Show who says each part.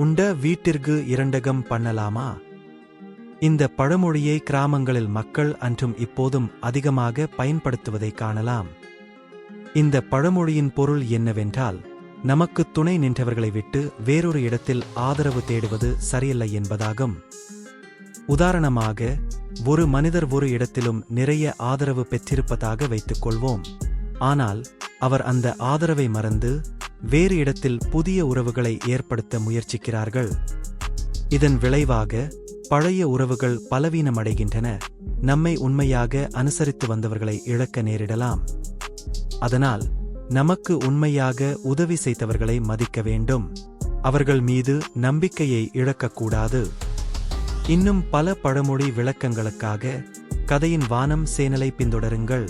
Speaker 1: உண்ட வீட்டிற்கு இரண்டகம் பண்ணலாமா? இந்த பழமொழியை கிராமங்களில் மக்கள் அன்றும் இப்போதும் அதிகமாக பயன்படுத்துவதை காணலாம். இந்த பழமொழியின் பொருள் என்னவென்றால் நமக்கு துணை நின்றவர்களை விட்டு வேறொரு இடத்தில் ஆதரவு தேடுவது சரியில்லை என்பதாகும். உதாரணமாக ஒரு மனிதர் ஒரு இடத்திலும் நிறைய ஆதரவு பெற்றிருப்பதாக வைத்துக் கொள்வோம். ஆனால் அவர் அந்த ஆதரவை மறந்து வேறு இடத்தில் புதிய உறவுகளை ஏற்படுத்த முயற்சிக்கிறார்கள். இதன் விளைவாக பழைய உறவுகள் பலவீனமடைகின்றன. நம்மை உண்மையாக அனுசரித்து வந்தவர்களை இழக்க நேரிடலாம். அதனால் நமக்கு உண்மையாக உதவி செய்தவர்களை மதிக்க வேண்டும். அவர்கள் மீது நம்பிக்கையை இழக்கக்கூடாது. இன்னும் பல பழமொழி விளக்கங்களுக்காக கதையின் வானம் சேனலை பின்தொடருங்கள்.